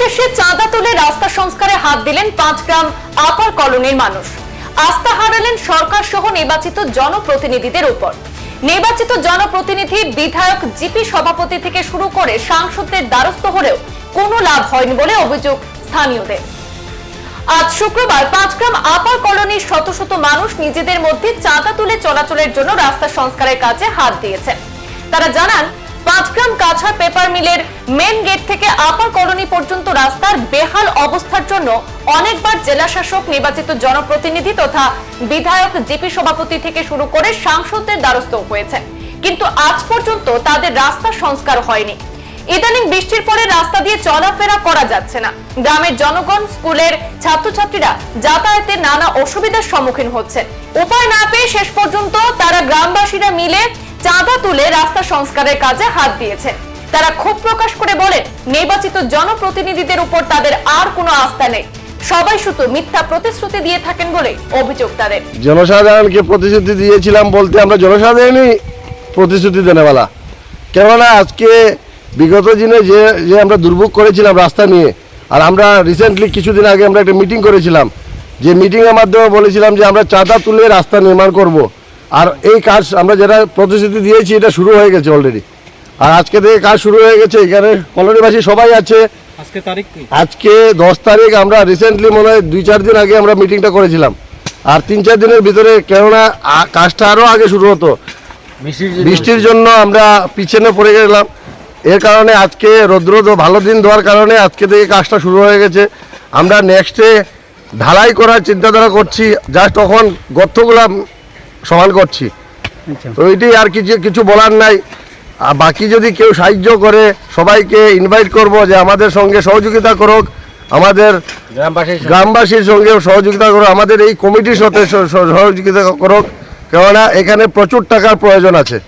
অবশেষে চাঁদা তুলে রাস্তা সংস্কারে হাত দিলেন পাঁচ গ্রাম আপার কলোনির মানুষ। আস্থা হারালেন সরকার সহ নির্বাচিত জনপ্রতিনিধিদের উপর। নির্বাচিত জনপ্রতিনিধি বিধায়ক জিপি সভাপতি থেকে শুরু করে সাংসদদের দ্বারস্থ হলেও কোনো লাভ হয়নি বলে অভিযোগ স্থানীয়দের। আজ শুক্রবার পাঁচগ্রাম আপার কলোনির শত শত মানুষ নিজেদের মধ্যে চাঁদা তুলে চলাচলের জন্য রাস্তা সংস্কারের কাজে হাত দিয়েছেন। তারা জানান পাঁচগ্রাম কাছাড় পেপার মিলের মেন গেট থেকে আপার কলোনি পর্যন্ত রাস্তার বেহাল অবস্থার জন্য অনেকবার জেলা শাসক নির্বাচিত জনপ্রতিনিধি তথা বিধায়ক, জিপি সভাপতি থেকে শুরু করে সাংসদদের দ্বারস্থ হয়েছে। কিন্তু আজ পর্যন্ত তাদের রাস্তা সংস্কার হয়নি। ইদানিং বৃষ্টির পরে রাস্তা দিয়ে চলাফেরা করা যাচ্ছে না। গ্রামের জনগণ, স্কুলের ছাত্রছাত্রীরা যাতায়াতে নানা অসুবিধার সম্মুখীন হচ্ছে। উপায় না পেয়ে শেষ পর্যন্ত তারা গ্রামবাসীরা মিলে চাঁদা তুলে রাস্তা সংস্কারের কাজে হাত দিয়েছে। তারা ক্ষোভ প্রকাশ করে বলেন, নির্বাচিত জনপ্রতিনিধিদের উপর তাদের আর কোনো আস্থা নেই। সবাই শুধু মিথ্যা প্রতিশ্রুতি দিয়ে থাকেন বলে অভিযোগ তাদের। জনসাধারণকে প্রতিশ্রুতি দিয়েছিলাম বলতে আমরা জনসাধারণই প্রতিশ্রুতি দেনেওয়ালা কেননা আজকে বিগত দিনে যে যে আমরা দুর্ভোগ করেছিলাম রাস্তা নিয়ে, আর আমরা রিসেন্টলি কিছুদিন আগে আমরা একটা মিটিং করেছিলাম। যে মিটিংয়ের মাধ্যমে বলেছিলাম যে আমরা চাঁদা তুলে রাস্তা নির্মাণ করব। আর এই কাজ আমরা যেটা প্রতিশ্রুতি দিয়েছি এটা শুরু হয়ে গেছে অলরেডি আর আজকে থেকে কাজ শুরু হয়ে গেছে এখানে কলোনিবাসী সবাই আছে। আজকে তারিখ আজকে দশ তারিখ আমরা রিসেন্টলি মনে হয় দুই চার দিন আগে আমরা মিটিংটা করেছিলাম। আর তিন চার দিনের ভিতরে কেননা কাজটা আরও আগে শুরু হতো। বৃষ্টির জন্য? আমরা পিছনে পড়ে গেলাম। এর কারণে আজকে রৌদ্র ভালো দিন দেওয়ার কারণে আজকে থেকে কাজটা শুরু হয়ে গেছে। আমরা নেক্সটে ঢালাই করার চিন্তাধারা করছি। জাস্ট তখন গর্তগুলা সমান করছি। তো এটাই আর কিছু কিছু বলার নাই। আর বাকি যদি কেউ সাহায্য করে সবাইকে ইনভাইট করব যে আমাদের সঙ্গে সহযোগিতা করুক। আমাদের গ্রামবাসীর সঙ্গে। সহযোগিতা করুক। আমাদের এই কমিটির সাথে সহযোগিতা করুক। কেননা এখানে প্রচুর টাকার প্রয়োজন আছে।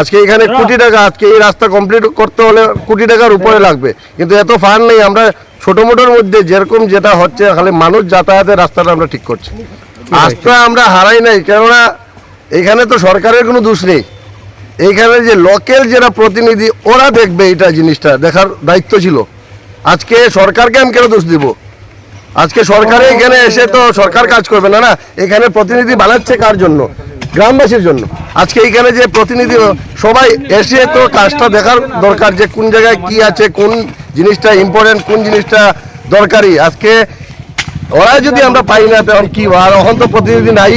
আজকে এখানে কোটি টাকা আজকে এই রাস্তা কমপ্লিট করতে হলে কোটি টাকার উপরে লাগবে। কিন্তু এত ফান্ড নেই। আমরা ছোটো মোটোর মধ্যে যেরকম যেটা হচ্ছে খালি মানুষ যাতায়াতের রাস্তাটা আমরা ঠিক করছি। রাস্তা আমরা হারাই নাই কেননা এখানে তো সরকারের কোনো দোষ নেই। এইখানে যে লোকাল যারা প্রতিনিধি ওরা দেখবে এটা জিনিসটা দেখার দায়িত্ব ছিল। আজকে সরকারকে আমি কেন দোষ দিব? আজকে সরকারে এখানে এসে তো সরকার কাজ করবে না না। এখানে প্রতিনিধি বানাচ্ছে কার জন্য? গ্রামবাসীর জন্য। আজকে এখানে যে প্রতিনিধি সবাই এসে তো কাজটা দেখার দরকার যে কোন জায়গায় কি আছে কোন জিনিসটা ইম্পর্টেন্ট কোন জিনিসটা দরকারি। আজকে ওরা যদি আমরা পাই না তখন কি আর এখন তো প্রতিনিধি নাই।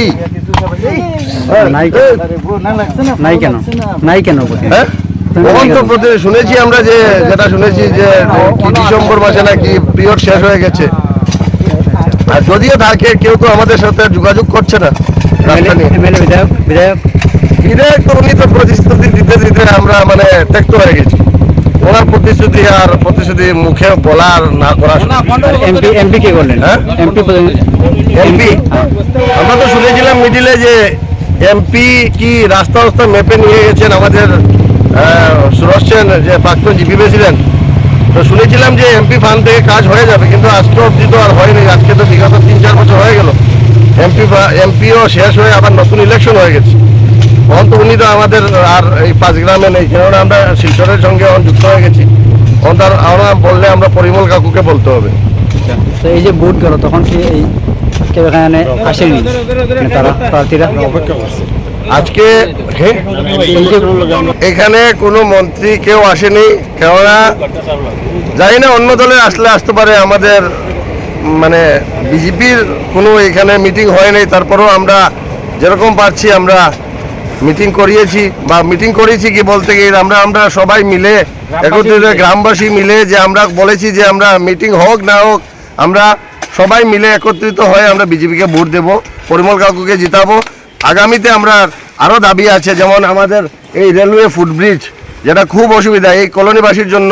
নাই কেন? নাই কেন? হ্যাঁ? শুনেছি আমরা যে যেটা শুনেছি যে ডিসেম্বর মাসে নাকি পিরিয়ড শেষ হয়ে গেছে। আর যদিও থাকে কেউ তো আমাদের সাথে যোগাযোগ করছে না বিধায়ক তো উনি তো প্রতিশ্রুতি দিতে দিতে আমরা মানে ত্যক্ত হয়ে গেছি। ওনার প্রতিশ্রুতি আর প্রতিশ্রুতি মুখে বলার না করা এমপি এমপি কে করলেন? হ্যাঁ? MP MP? আমরা তো শুনেছিলাম মিডিলে যে এমপি কি রাস্তা রাস্তা মেপে নিয়ে গেছেন আমাদের সুরজ সেন যে প্রাক্তন জিপি প্রেসিডেন্ট। তো শুনেছিলাম যে এমপি ফান্ড থেকে কাজ হয়ে যাবে কিন্তু আজকে অবধি তো আর হয়নি আজকে তো বিগত তিন চার বছর হয়ে গেল। এমপি এমপিও শেষ হয়ে আবার নতুন ইলেকশন হয়ে গেছে। তখন উনি তো আমাদের আর এই পাঁচ গ্রামে নেই কেননা আমরা শিলচরের সঙ্গে যুক্ত হয়ে গেছি। তখন তার আমরা বললে আমরা পরিমল কাকুকে বলতে হবে। তো এই যে ভোট গেল তখন কি এই কেউ এখানে আসেনি? মানে তারা প্রার্থীরা? আজকে এখানে কোনো মন্ত্রী কেউ আসেনি কেননা জানি না অন্য দলে আসলে আসতে পারে আমাদের মানে বিজেপির কোনো এখানে মিটিং হয় নাই তারপরেও আমরা যেরকম পারছি আমরা মিটিং করিয়েছি বা মিটিং করেছি কি বলতে গিয়ে আমরা আমরা সবাই মিলে একত্রিত গ্রামবাসী মিলে যে আমরা বলেছি যে আমরা মিটিং হোক না হোক আমরা সবাই মিলে একত্রিত হয়ে আমরা বিজেপিকে ভোট দেব পরিমল কাকুকে জিতাবো। আগামীতে আমরা আরও দাবি আছে যেমন আমাদের এই রেলওয়ে ফুটব্রিজ যেটা খুব অসুবিধা এই কলোনিবাসীর জন্য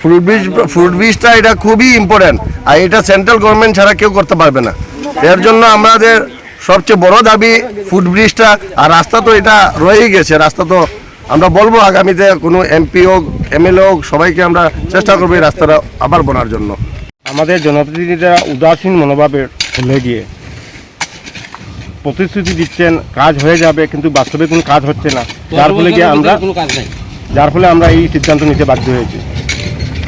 ফ্রুট ব্রিজ ফ্রুট ব্রিজটা এটা খুবই ইম্পর্টেন্ট আর এটা সেন্ট্রাল গভর্নমেন্ট ছাড়া কেউ করতে পারবে না। এর জন্য আমাদের সবচেয়ে বড় দাবি ফুটব্রিজটা আর রাস্তা তো এটা রয়েই গেছে রাস্তা তো আমরা বলব আগামীতে কোনো এমপি হোক এমএলএ হোক সবাইকে আমরা চেষ্টা করব এই রাস্তাটা আবার বোনার জন্য। আমাদের জনপ্রতিনিধিরা উদাসীন মনোভাবের ভুলে গিয়ে প্রতিশ্রুতি দিচ্ছেন কাজ হয়ে যাবে কিন্তু বাস্তবে কোনো কাজ হচ্ছে না। যার ফলে গিয়ে আমরা যার ফলে আমরা এই সিদ্ধান্ত নিতে বাধ্য হয়েছি।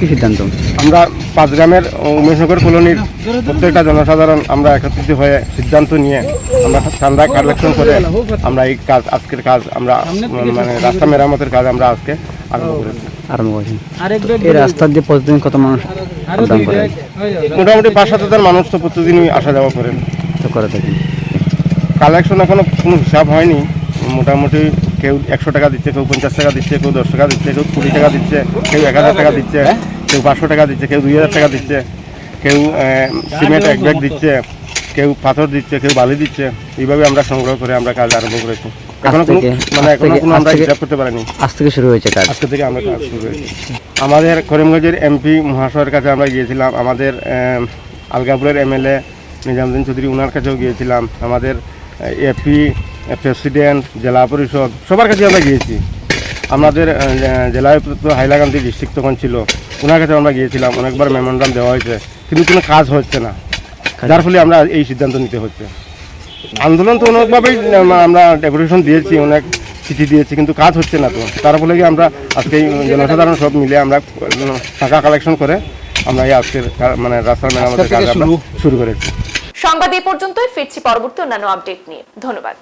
কি সিদ্ধান্ত? আমরা পাঁচ গ্রামের উমেশনগর কলোনির প্রত্যেকটা জনসাধারণ আমরা একত্রিত হয়ে সিদ্ধান্ত নিয়ে আমরা ঠান্ডা কালেকশন করে আমরা এই কাজ আজকের কাজ আমরা মানে রাস্তা মেরামতের কাজ আমরা আজকে আরম্ভ করেছি। আরম্ভ করেছেন এই রাস্তা দিয়ে প্রতিদিন কত মানুষ মোটামুটি পাঁচ সাত হাজার মানুষ তো প্রতিদিনই আসা যাওয়া করেন। তো করে থাকেন। কালেকশন এখনও কোনো হিসাব হয়নি। মোটামুটি কেউ একশো টাকা দিচ্ছে কেউ পঞ্চাশ টাকা দিচ্ছে কেউ দশ টাকা দিচ্ছে কেউ কুড়ি টাকা দিচ্ছে কেউ এক হাজার টাকা দিচ্ছে কেউ পাঁচশো টাকা দিচ্ছে কেউ দুই হাজার টাকা দিচ্ছে কেউ সিমেন্ট এক ব্যাগ দিচ্ছে কেউ পাথর দিচ্ছে কেউ বালি দিচ্ছে এইভাবে আমরা সংগ্রহ করে আমরা কাজ আরম্ভ করেছি। এখনও কোনো মানে এখনও কোনো আমরা হিসাব করতে পারিনি। আজ থেকে শুরু হয়েছে কাজ। আজকে থেকে আমরা কাজ শুরু করেছি আমাদের করিমগঞ্জের এমপি মহাশয়ের কাছে আমরা গিয়েছিলাম আমাদের আলগাপুরের এমএলএ নিজামুদ্দিন চৌধুরী ওনার কাছেও গিয়েছিলাম আমাদের এপি প্রেসিডেন্ট জেলা পরিষদ সবার কাছে আমরা গিয়েছি। আমাদের জেলা উপায়ুক্ত হাইলাকান্দি ডিস্ট্রিক্ট তখন ছিল। ওনার কাছে আমরা গিয়েছিলাম অনেকবার মেমোরান্ডাম দেওয়া হয়েছে। কিন্তু কোনো কাজ হচ্ছে না। যার ফলে আমরা এই সিদ্ধান্ত নিতে হচ্ছে। আন্দোলন তো অনেকভাবেই আমরা ডেপুটেশন দিয়েছি অনেক চিঠি দিয়েছি কিন্তু কাজ হচ্ছে না তো। তার ফলে কি আমরা আজকে এই জনসাধারণ সব মিলে আমরা টাকা কালেকশন করে আমরা এই আজকের মানে রাস্তার মেরামতের কাজ শুরু। করেছি। সংবাদ এই পর্যন্তই ফিরছি পরবর্তী অন্যান্য আপডেট নিয়ে। ধন্যবাদ।